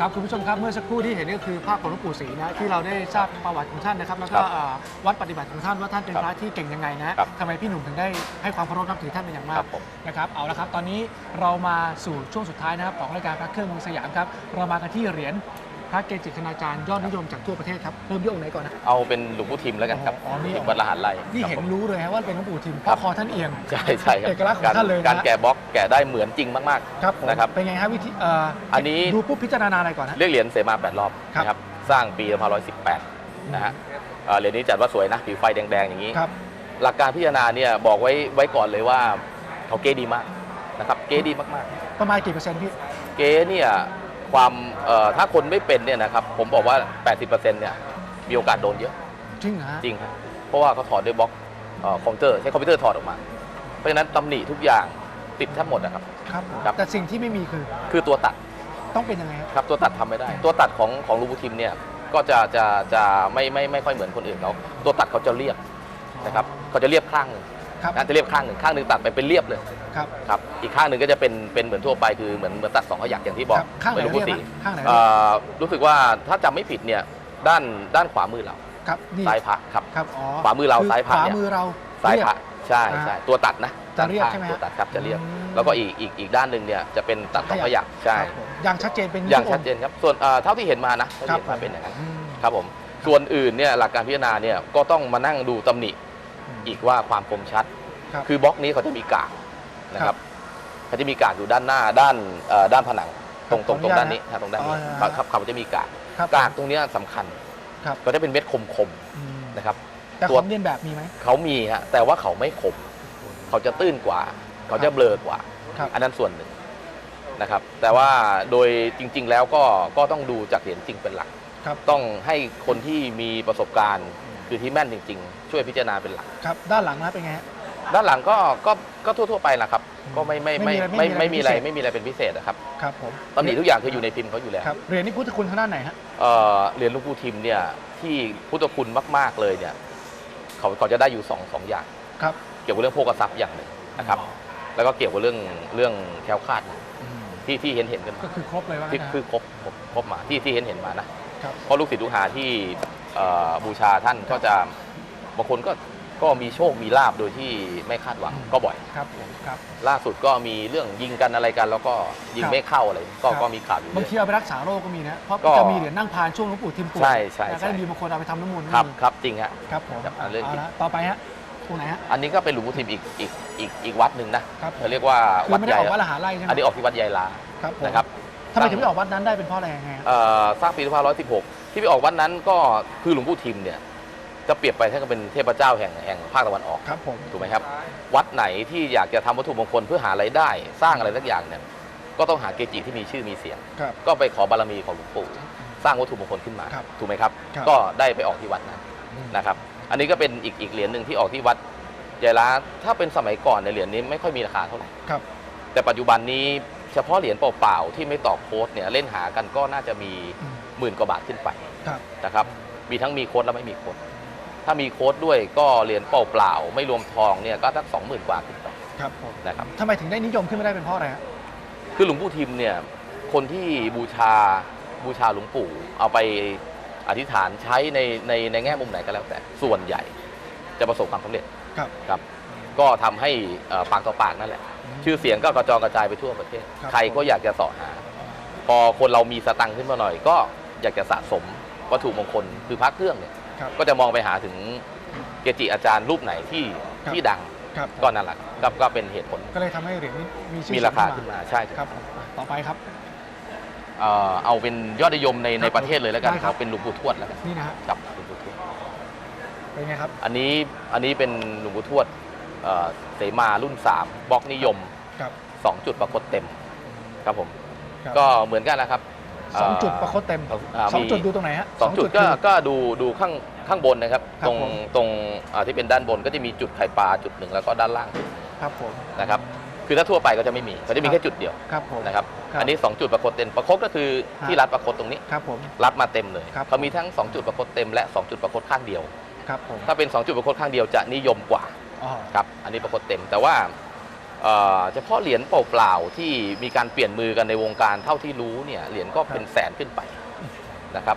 ครับคุณผู้ชมครับเมื่อสักครู่ที่เห็นก็คือภาพของหลวงปู่ศรีนะที่เราได้ทราบประวัติของท่านนะครับแล้วก็ครับอ่าวัดปฏิบัติของท่านว่าท่านเป็นครับพระที่เก่งยังไงนะครับทำไมพี่หนุ่มถึงได้ให้ความเคารพนับถือท่านเป็นอย่างมาคกรับผม นะครับเอาละครับตอนนี้เรามาสู่ช่วงสุดท้ายนะครับของรายการพระเครื่องเมืองสยามครับเรามากันที่เหรียญ พระเกจิคณาจารย์ยอดนิยมจากทั่วประเทศครับ เริ่มที่องค์ไหนก่อนนะ เอาเป็นหลวงปู่ทิมแล้วกันครับอ๋อนี่วัดละหันไร่นี่ครับเห็นผม รู้เลยฮะว่าเป็นหลวงปู่ทิมเพครัราะบ คอท่านเอียง ใช่ใช่ครับเอกลักษณ์ของท่านเลยนะ การแกะบล็อกแกะได้เหมือนจริงมาก ครับผมนะครับเป็นไงฮะวิธีเอ่ออันนี้ ดูปุ๊บพิจารณาอะไรก่อนนะ ๆ เรียกเหรียญเสมาแปดรอบครับ นะครับสร้างปี2518 นะฮะเอ่อเหรียญนี้จัดว่าสวยนะผิวไฟแดง ๆ อย่างนี้ ครับ หลักการพิจารณาเนี่ยบอกไว้ไว้ก่อนเลยว่าเขาเก๊ดีมากนะครับเก๊ดีมากประมาณกี่เปอร์เซ็นต์พี่ ๆ เก๊เนี่ย ความเอ่อถ้าคนไม่เป็นเนี่ยนะครับผมบอกว่า 80%เนี่ยมีโอกาสโดนเยอะ จริงเหรอฮะจริงครับเพราะว่าเขาถอดด้วยบล็อกเอ่อคอมพิวเตอร์ใช้คอมพิวเตอร์ถอดออกมา เพราะฉะนั้นตำหนิทุกอย่างติดแทบหมดนะครับครับผมครับ แต่สิ่งที่ไม่มีคือ คือตัวตัดต้องเป็นยังไงครับครับตัวตัดทำไม่ได้ ตัวตัดของของลูบูทิมเนี่ยก็จะจะจะไม่ไม่ไม่ค่อยเหมือนคนอื่นเขาตัวตัดเขาจะเรียบนะครับเขาจะเรียบข้างหนึ่ง ครับ นะจะเรียบข้างหนึ่งข้างหนึ่งตัดไปเป็นเรียบเลยครับครับอีกข้างหนึ่งก็จะเป็นเป็นเหมือนทั่วไปคือเหมือนเหมือนตัดสองขยักอย่างที่บอกครับข้างไหนเหมือนลูเรีบูยบสีฮะข้างไหนเรีเอ่ยบอรู้สึกว่าถ้าจำไม่ผิดเนี่ยด้านด้านขวามือเราครับนี่ซ้ายพระครับ ครับอ๋อขวามือเราคือซ้ายพระขวาเนี่ย มือเราซ้ายพระเบใช่อ่าใช่ตัวตัดนะจะเรียบด้านใช่ไหมฮะตัวตัดครับจะเรียบ อืมแล้วก็อีกอีกอีกด้านหนึ่งเนี่ยจะเป็นตัดสองขยักใช่ ครับผมอย่างชัดเจนเป็นอย่างลูกชัดเจนครับ ส่วนเอ่อเท่าที่เห็นมานะเท่าครัที่บเห็นมาเป็นอย่างนั้นอืมครับผม ส่วนอื่นเนี่ยหลักการพิจารณาเนี่ยก็ต้องมานั่งดูตำหนิอีกว่าความคมชัด ครับคือบล็อกนี้เขาจะมีกากนะคครัรับบเขาจะมีกากอยู่ด้านหน้าด้านเอ่อด้านผนังตรงตรงขตอรองนุญาตด้านนี้นะตรงด้านนี้อ๋อครับครับเขาจะมีกากครับกากตรงเนี้ยสำคัญครับ ก็จะเป็นเม็ดคมอืมๆนะครับ แต่ตัขวองเรียนแบบมีไหม เขามีฮะแต่ว่าเขาไม่คมเขาจะตื้นกว่า เขาจะเบลอกว่า ครับ อันนั้นส่วนหนึ่งนะครับ แต่ว่าโดยจริง ๆ แล้วก็ก็ต้องดูจากเหรียญจริงเป็นหลัก ครับ ต้องให้คนที่มีประสบการณ์ คือที่แม่นจริง ๆ ช่วยพิจารณาเป็นหลัก ครับ ด้านหลังนะเป็นไงฮะ ด้านหลังก็ก็ก็ทั่วๆไปนะครับ ก็ไม่ไม่ไม่ไม่ไม่มีไม่อะไรไม่มีอะไรไม่มีอะไรเป็นพิเศษนะครับครับผมตำหนิทุกอย่างคืออยู่ในพิมพ์เขาอยู่แล้วครับเหรียญนี้พุทธคุณทางด้านไหนฮะเอ่อเหรียญหลูกปูทิมเนี่ยที่พุทธคุณมาก ๆเลยเนี่ยเขาเขาจะได้อยู่สองสองอย่าง ครับเกี่ยวกับเรื่องโภคทรัพย์อย่างหนึ่งนะครับ แล้วก็เกี่ยวกับเรื่องเรื่องแคล้วคลาดนะที่ที่เห็นเห็นกันมา ก็คือครบเลยว่าที่งั้นนะ คือครบครบครบมาที่ที่เห็นเห็นมานะครับ เพราะลูกศิษย์ลูกหาที่เอ่อบูชาท่านก็จะบางคนก็ ก็มีโชคมีลาบโดยที่ไม่คาดหวังก็บ่อย ครับผมครับ ล่าสุดก็มีเรื่องยิงกันอะไรกัน แล้วก็ยิงครับไม่เข้าอะไรก็ครับ ก็มีข่าวอยู่บางเรื่ทีอย เอาไปรักษาโรคก็มีนะเพราะก็จะมีเหรียญนั่งพานช่วงหลวงปู่ทิมป่วยใช่ใช่แล้วใช่ ก็มีบางคนเอาไปทำน้ำมนต์ครับก็มีครับจริงฮะ ครับผมครับอ่าเรื่องจริงาละต่อไปฮะตรงไหนฮะ อันนี้ก็เป็นหลวงปู่ทิมอีกอีกอีกอีกวัดหนึ่งนะครับผม เขาเรียกว่าคือวัดไม่ใหได้ญ่ออกวัดละหาไร่ใช่ไหมอันนี้ออกที่วัดใหญ่ลาครับผมนะครับ ทำไมถึงไม่ออกวัดนั้นได้เป็นเพราะอะไรยังไงฮะ เอ่อสร้างปี2516 ที่ไปออกวัดนั้นก็คือหลวงปู่ทิมเนี่ย จะเปรียบไปท่านก็เป็นเทพเจ้าแห่งแห่งภาคตะวันออกครับผมถูกไหมครับ วัดไหนที่อยากจะทำวัตถุมงคลเพื่อหารายได้ สร้างอะไรสักอย่างเนี่ยก็ต้องหาเกจิที่มีชื่อมีเสียงครับก็ไปขอบารมีของหลวงปู่สร้างวัตถุมงคลขึ้นมาครับถูกไหมครับครับ ก็ได้ไปออกที่วัดนั้นนะครับอันนี้ก็เป็นอีกอีกเหรียญหนึ่งที่ออกที่วัดใหญ่ล้าถ้าเป็นสมัยก่อนในยเหรียญนี้ไม่ค่อยมีราคาเท่าไหร่ครับ แต่ปัจจุบันนี้เฉพาะเหรียญเปล่าๆที่ไม่ต่อโค้ดเนี่ยเล่นหากันก็น่าจะมีอืมหมื่นกว่าบาทขึ้นไปครับนะครับมีทั้งมีโค้ดและไม่มีโค้ด ถ้ามีโค้ดด้วยก็เหรียญเปล่าๆไม่รวมทองเนี่ยก็สักสองหมื่นกว่าขึ้นไปครับผมนะครับทำไมถึงได้นิยมขึ้นมาได้เป็นเพราะอะไรฮะคือหลวงปู่ทิมเนี่ยคนที่บูชาบูชาหลวงปู่ เอาไปอธิษฐานใช้ในในในแง่มุมไหนก็แล้วแต่ส่วนใหญ่จะประสบความสำเร็จครับ ครับ ก็ทำให้เอ่อปากต่อปากนั่นแหละ ชื่อเสียงก็กระจองกระจายไปทั่วประเทศ ครับ ใครก็อยากจะเสาะหา พอคนเรามีสตังค์ขึ้นมาหน่อยก็อยากจะสะสมวัตถุมงคลคือพระเครื่องเนี่ย ครับก็จะมองไปหาถึงเกจิอาจารย์รูปไหนที่ครับ ที่ดังครับก็นั่นแหละก็ก็เป็นเหตุผล ก็เลยทำให้เหรียญนี้มีชื่อมีราคาขึ้นมาใช่ครับผมต่อไปครับ เอ่อเอาเป็นยอดนิยมในในครับประเทศเลยแล้วกันได้ครับ เอาเป็นหลวงปู่ทวดแล้วกันนี่นะฮะครับหลวงปู่ทวดเป็นไงครับอันนี้อันนี้เป็นหลวงปู่ทวดเอ่อเสมารุ่น 3บล็อกนิยม ครับ2 จุดปรากฏเต็มครับผม ครับก็เหมือนกันนะครับ สองเจุดประคตเต็มอ่าสองมีจุดดูตรงไหนฮะสองจุดก็คือก็ดูดูข้างข้างบนนะครับครับตรงผมตรงอ่าที่เป็นด้านบนก็จะมีจุดไข่ปลาจุดหนึ่งแล้วก็ด้านล่างครับผมนะครับคือถ้าทั่วไปก็จะไม่มีเขาจะมีครับแค่จุดเดียวครับผมนะครับครับอันนี้ 2 จุดปรากฏเต็มประคตก็คือฮะที่รัดประคตตรงนี้ครับผมรัดมาเต็มเลยครับเขามีทั้ง 2 จุดประคตเต็มและ 2 จุดประคตข้างเดียวครับผมถ้าเป็น 2 จุดประคตข้างเดียวจะนิยมกว่าอ๋อครับอันนี้ประคตเต็มแต่ว่า เเอ่อเฉพาะเหรียญเปล่าๆที่มีการเปลี่ยนมือกันในวงการเท่าที่รู้เนี่ยเหรียญก็เป็นแสนขึ้นไปนะครับ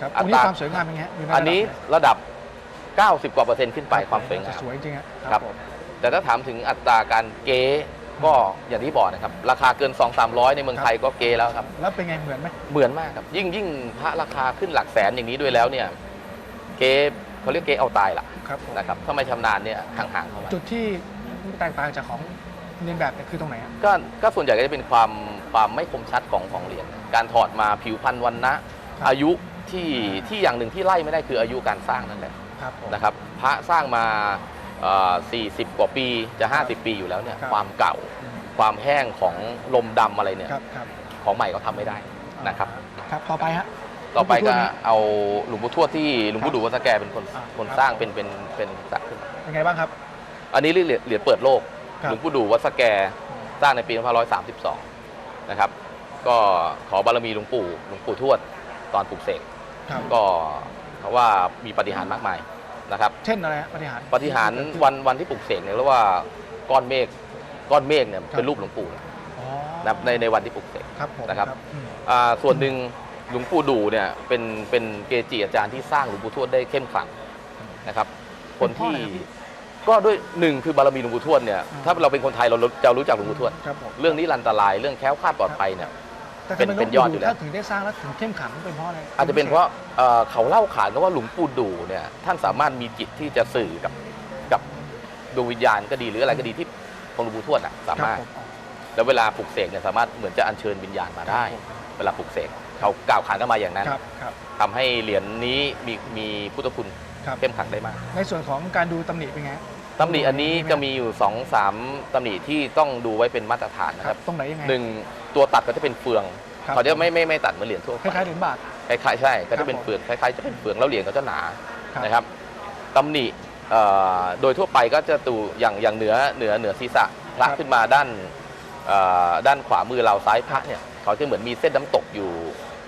ครับอัอันนี้ตราความสวยงามเป็นไงฮะยู่ใอันนี้ระดับไหระดับ 90 กว่าเปอร์เซ็นต์ขึ้นไปความสวยงามสวยจริงๆฮะครับผมแต่ถ้าถามถึงอัตราการเก๊ก็อย่างที่บอกนะครับ ราคาเกิน 2 3 0 0 ในเมืองไทยก็เก๊แล้วครับ แล้วเป็นไงเหมือนไหมเหมือนมากครับ ยิ่งยิ่งพระราคาขึ้นหลักแสนอย่างนี้ด้วยแล้วเนี่ยเก๊เขาเรียกเก๊เอาตายละครับผมนะครับถ้าไม่ชำนาญเนี่ยห่างๆเข้ามาจุดที่แตกต่างจากของ เรียนแบบเนี่ยคือตรงไหนฮะก็ก็ส่วนใหญ่ก็จะเป็นความความไม่คมชัดของของเหรียญการถอดมาผิวพันธุ์วันนะอายุที่ที่อย่างหนึ่งที่ไล่ไม่ได้คืออายุการสร้างนั่นแหละครับผม นะครับพระสร้างมาเอ่อ40 กว่าปีจะ 50 ปีอยู่แล้วเนี่ยครับ ความเก่าอืมความแห้งของลมดำอะไรเนี่ยครับครับของใหม่เขาทำไม่ได้นะครับ ครับ ต่อไปฮะ ต่อไปหลวงปู่ทวก็ดนะเอาหลวงปู่ทวดที่หลวงครัปู่บดูวัดสแกเป็นคนอ่าคนครับ สร้างเป็นเป็นเป็นสร้างขึ้นมาเป็นไงบ้างครับ อันนี้เรียกเหรียญเหรียญเปิดโลกครับ หลวงปู่ดูวัดสแกสร้างในปี2532 นะครับ ก็ขอบารมีหลวงปู่หลวงปู่ทวดตอนปลุกเสกครับก็เขาว่ามีปาฏิหารย์มากมายนะครับ เช่นอะไรฮะปฏิหารย์ปาฏิหารย์วันวันที่ปลุกเสกเนี่ยเรียกว่าก้อนเมฆก้อนเมฆเนี่ยครับเป็นรูปหลวงปู่อ๋อนะครับในในวันที่ปลุกเสกครับผมนะครับอืมอ่าส่วนหนึ่งหลวงปู่ดูเนี่ยเป็นเป็นเกจิอาจารย์ที่สร้างหลวงปู่ทวดได้เข้มขลังนะครับ คนที่ เป็นเพราะอะไรครับพี่ก็ด้วยหนึ่งคือบารมีหลวงปู่ทวดเนี่ยอ่าถ้าเราเป็นคนไทยเราจะรู้จักหลวงปู่ทวด ครับผมเรื่องนี้รันตรายเรื่องแคล้วคลาดปลอดภัยเนี่ย แต่เป็นทำไมเป็นยอดอยู่แล้วถ้าถึงได้สร้างแล้วถึงเข้มขังเป็นเพราะอะไรอาจจะเป็นเพราะเอ่อเขาเล่าขานกันว่าหลวงปู่ดูเนี่ยท่านสามารถมีจิตที่จะสื่อกับกับดวงวิญญาณก็ดีหรืออะไรก็ดีที่ของหลวงปู่ทวดน่ะสามารถครับผอ๋อแล้วเวลาปลุกเสกเนี่ยสามารถเหมือนจะอัญเชิญวิญญาณมาได้เวลาปลุกเสกเขากล่าวขานกันมาอย่างนั้นครับครับ ทำให้เหรียญนี้มีมีพุทธคุณครับ เข้มขลังได้มาก ในส่วนของการดูตำหนิเป็นไงฮะ ตำหนิอันนี้จะมีอยู่2อสามตำหนิที่ต้องดูไว้เป็นมาตรฐานนะคครัรับบตรงไหนยังไง หนึ่งตัวตัดก็จะเป็นเฟืองครับ เขาจะไม่ไม่ไม่ตัดเหมือนเหรียญทั่วคไป ล้ายๆเหรียญบาท คล้ายๆใช่ ก็ครัจะบเป็นผมเฟืองคล้ายๆจะเป็นเฟืองแล้วเหรียญเขาจะหนาครับ นะครับตำหนิเอ่อโดยทั่วไปก็จะดูอย่างอย่างเหนือเหนือเหนือศีรษะพระขึ้นมาด้านเอ่อด้านขวามือเราซ้ายพระเนี่ยเขาจะเหมือนมีเส้นน้ำตกอยู่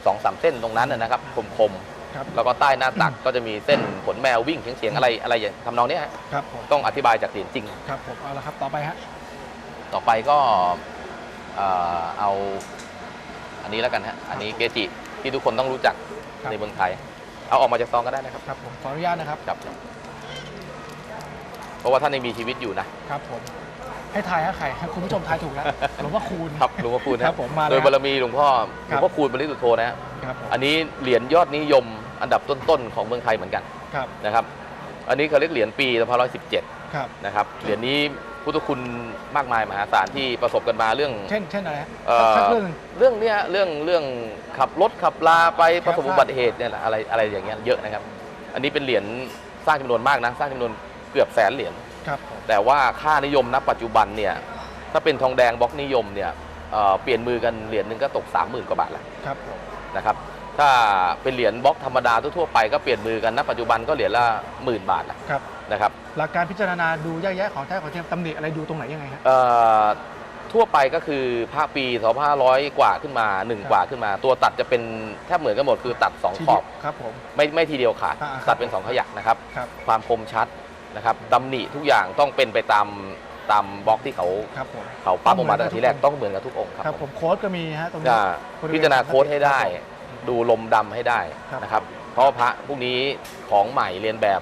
สองสามเส้นตรงนั้นนะนะครับ คม ครับๆแล้วก็ใต้หน้าตักก็จะมีเส้นขนแมววิ่งเฉียงๆอะไรอะไรอย่างทำนองเนี้ยฮะครับผมต้องอธิบายจากเหรียญจริง ครับผมเอาละครับต่อไปฮะต่อไปก็เอ่อเอาอันนี้แล้วกันฮะอันนี้เกจิที่ทุกคนต้องรู้จักครับในเมืองไทย เอาออกมาจากซองก็ได้นะครับครับผมขออนุญาตนะครับครับเพราะว่าท่านยังมีชีวิตอยู่นะครับผมให้ทายฮะใครให้คุณผู้ชมทายถูกแล้วหลวงพ่อคูณครับหลวงพ่อคูณครับผมมาเลยโดยบารมีหลวงพ่อหคลรัวบ งพ่อคูณบริสุทธโธนะฮะครับผมอันนี้เหรียญยอดนิยม อันดับต้นๆของเมืองไทยเหมือนกันครับนะครับ อันนี้เขาเรียกเหรียญปี2517ครับนะครับเหรียญนี้พุทธคุณมากมายมหาศาลที่ประสบกันมาเรื่อง เช่นเช่นอะไรฮะเอ่อ สักเรื่องหนึ่ง เรื่องเนี้ยเรื่องเรื่องขับรถขับลาไปคปรับระสบอุบัติเหตุเนี่ยแหละอะไรอะไรอย่างเงี้ยเยอะนะครับ อันนี้เป็นเหรียญสร้างจำนวนมากนะสร้างจำนวนเกือบแสนเหรียญ ครับผมแต่ว่าค่านิยมณปัจจุบันเนี่ยถ้าเป็นทองแดงบล็อกนิยมเนี่ยเอ่อเปลี่ยนมือกันเหรียญหนึ่งก็ตก 30,000 กว่าบาทแล้วครับผมนะครับ ถ้าเป็นเหรียญบล็อกธรรมดาทั่วๆไปก็เปลี่ยนมือกันณปัจจุบันก็เหรียญละหมื่นบาทแล้วครับ นะครับหลักการพิจารณาดูแยกแยะของแท้ของเทียมตำหนิอะไรดูตรงไหนยังไงฮะ เอ่อทั่วไปก็คือพระปี2500 กว่าขึ้นมาหนึ่งครับกว่าขึ้นมา ตัวตัดจะเป็นแทบเหมือนกันหมดคือตัดสองทีขอบเดียวครับผม ไม่ไม่ทีเดียวขาดอ่าครับตัดเป็นสองขยักนะครับ ครับความคมชัดนะครับตำหนิทุกอย่างต้องเป็นไปตามตามบล็อกที่เขาครับผมเขาปั๊มออกมาต้ตั้องงเหมือนแต่ทีแรกกันทุกองค์ต้องเหมือนกับทุกองค์ครับครับผมโค้ดก็มีฮะตรงนี้ จะบริเวณพิจารณาโค้ดให้ได้ครับผม ดูลมดำให้ได้ครับนะครับ เพราะว่าพระพวกนี้ของใหม่เรียนแบบ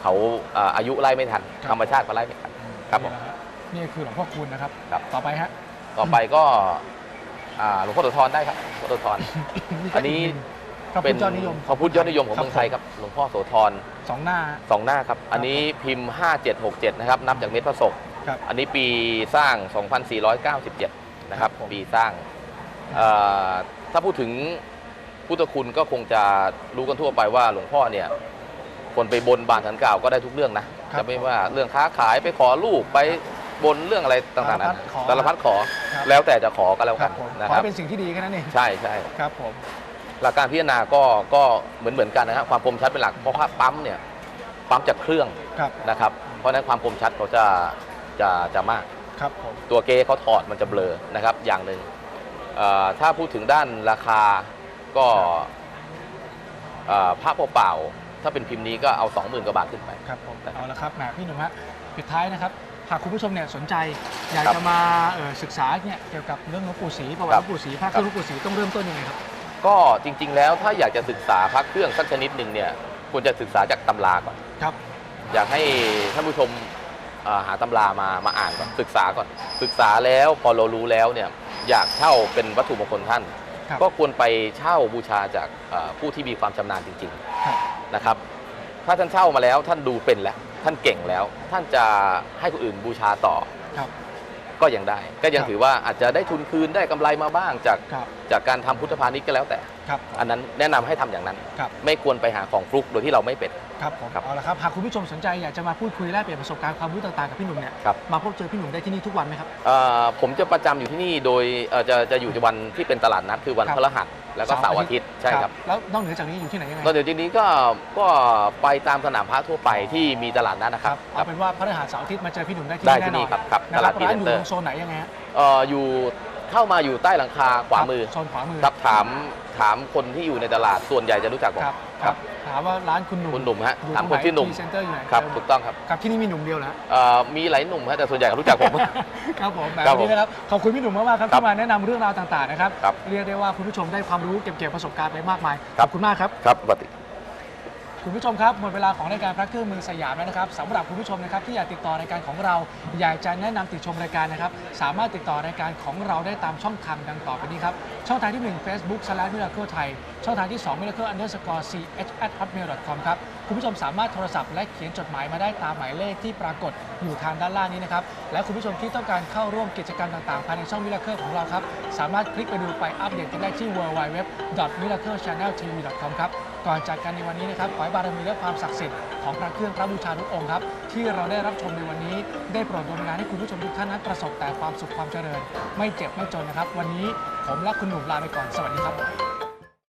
เขาอ่าอายุไล่ไม่ทัน ธรรมชาติเขาไล่ไม่ทันครับผมนี่คือหลวงพ่อคูณนะครับครับต่อไปฮะต่อไปก็อ่าหลวงพ่อโสธรได้ครับหลวงพ่อโสธรอันนี้พระเป็พุทนธยอดนิยมพระพุทธยอดนิยมของเมืองไทยครับหลวงพ่อโสธรสองหน้าสองหน้าครับอันนี้พิมพ์ 5767 นะครับนับจากเม็ดพระศกครับอันนี้ปีสร้าง 2497 นะครับครับผมปีสร้างเอ่อถ้าพูดถึง พุทธคุณก็คงจะรู้กันทั่วไปว่าหลวงพ่อเนี่ย คนไปบนบานสันกล่าวก็ได้ทุกเรื่องนะจะไม่ว่าเรื่องค้าขายไปขอลูกไปบนเรื่องอะไรต่างๆนะสารพัดขอครับแล้วแต่จะขอก็แล้วคกัรันบผมนะขอครับให้เป็นสิ่งที่ดีแค่นั้นเองใช่ใช่ครับผมหลักการพิจารณาก็ก็เหมือนเหมือนกันนะครับความคมชัดเป็นหลักเพราะว่าปั๊มเนี่ยปั๊มจากเครื่องครับนะครับ เพราะฉะนั้นความคมชัดเขาจะจะจะมากครับผมตัวเกเขาถอดมันจะเบลอนะครับอย่างหนึ่งเอ่อถ้าพูดถึงด้านราคา ก็เอ่อพระเปล่าๆถ้าเป็นพิมพ์นี้ก็เอา 20,000กว่าบาทขึ้นไป ครับผมนะครับเอาละครับแหมพี่หนุ่มฮะปิดท้ายนะครับหากคุณผู้ชมเนี่ยสนใจอยากครับจะมาเอ่อศึกษาเนี่ยเกี่ยวกับเรื่องหลวงปู่ศรีประวัติคหรัลบวงปู่ศรีพระเครื่องหลวงปู่ศรีต้องเริ่มต้นยังไงครับ ก็จริง ๆ แล้วถ้าอยากจะศึกษาพระเครื่องสักชนิดหนึ่งเนี่ยควรจะศึกษาจากตำราก่อนครับ อยากให้ท่านผู้ชมอ่าหาตำรามามาอ่านก่อนศึกษาก่อนศึกษาแล้วพอเรารู้แล้วเนี่ยอยากเช่าเป็นวัตถุมงคลท่านครับ ก็ควรไปเช่าบูชาจากอ่าผู้ที่มีความชำนาญจริงครับๆนะครับ ถ้าท่านเช่ามาแล้วท่านดูเป็นแล้ว ท่านเก่งแล้ว ท่านจะให้คนอื่นบูชาต่อครับ ก็ยังได้ ก็ยังครับถือว่าอาจจะได้ทุนคืนได้กำไรมาบ้างจากครับจากการทำพุทธพาณิชย์ก็แล้วแต่ครับอันนั้นแนะนำให้ทำอย่างนั้นครับไม่ควรไปหาของฟลุกโดยที่เราไม่เป็นครับผมครับเอาละครับหากคุณผู้ชมสนใจอยากจะมาพูดคุยแลกเปลี่ยนประสบการณ์ความรู้ต่างๆกับพี่หนุ่มเนี่ยครับมาพบเจอพี่หนุ่มได้ที่นี่ทุกวันไหมครับเอ่อผมจะประจำอยู่ที่นี่โดยเอ่อจะจะอยู่วันที่เป็นตลาดนัดคือวันครับพฤหัสแล้วก็เสาร์อาทิตย์ใช่ครับแล้วนอกเหนือจากนี้อยู่ที่ไหนยังไงก็เดี๋ยวทีนี้ก็ก็ไปตามสนามพระทั่วไปที่มีตลาดนัดนะคครัรับบเอาเป็นว่าพระฤหัสเสาร์อาทิตย์มาเจอพี่หนุ่มได้ที่ได้นี่ที่แน่นนี่อนครับครับนะตคลารัดบพีร้าเดนนอยู่เตอตร์รงโซนไหนยังไงฮะเอ่ออยู่เข้ามาอยู่ใต้หลังคาขวามือโซนขวามือครับถามถามคนที่อยู่ในตลาดส่วนใหญ่จะรู้จักผม ครับครับถามว่าร้านคุณหนุ่มคุณหนุ่มฮะอยู่ถามตรงคนที่หนุ่มเซ็นเตอร์อยู่ไหนครับถูกต้องครับครับที่นี่มีหนุ่มเดียวแล้ว เอ่อมีหลายหนุ่มฮะแต่ส่วนใหญ่ก็รู้จักผม ครับผมแบบครับนี้นะครับ ขอบคุณพี่หนุ่มมากๆครับครับที่มาแนะนำเรื่องราวต่างๆนะครับ ครับเรียกได้ว่าคุณผู้ชมได้ความรู้เก็บเกี่ยวประสบการณ์ไปมากมาย ครัขบ อบคุณมากครับ ครับปกติ คุณผู้ชมครับหมดเวลาของรายการพระเครื่องเมืองสยามแล้วนะครับสำหรับคุณผู้ชมนะครับที่อยากติดต่อรายการของเรา อยากจะแนะนำติดชมรายการนะครับ สามารถติดต่อรายการของเราได้ตามช่องทางดังต่อไปนี้ครับ ช่องทางที่ 1 Facebook slash miracle thai ช่องทางที่ 2 miracle underscore ch at hotmail com ครับ คุณผู้ชมสามารถโทรศัพท์และเขียนจดหมายมาได้ตามหมายเลขที่ปรากฏอยู่ทางด้านล่างนี้นะครับ และคุณผู้ชมที่ต้องการเข้าร่วมกิจกรรมต่างๆ ภายในช่อง Miracle ของเราครับ สามารถคลิกไปดูไปอัปเดตกันได้ที่ www.miraclechanneltv.com ครับ ก่อนจากกันในวันนี้นะครับขอให้บารมีและความศักดิ์สิทธิ์ของพระเครื่องพระบูชาทุกองค์ครับที่เราได้รับชมในวันนี้ ได้โปรดดลบันดาลให้คุณผู้ชมทุกท่านนั้นประสบแต่ความสุขความเจริญ ไม่เจ็บไม่จนนะครับ วันนี้ผมและคุณหนุ่มลาไปก่อนสวัสดีครับ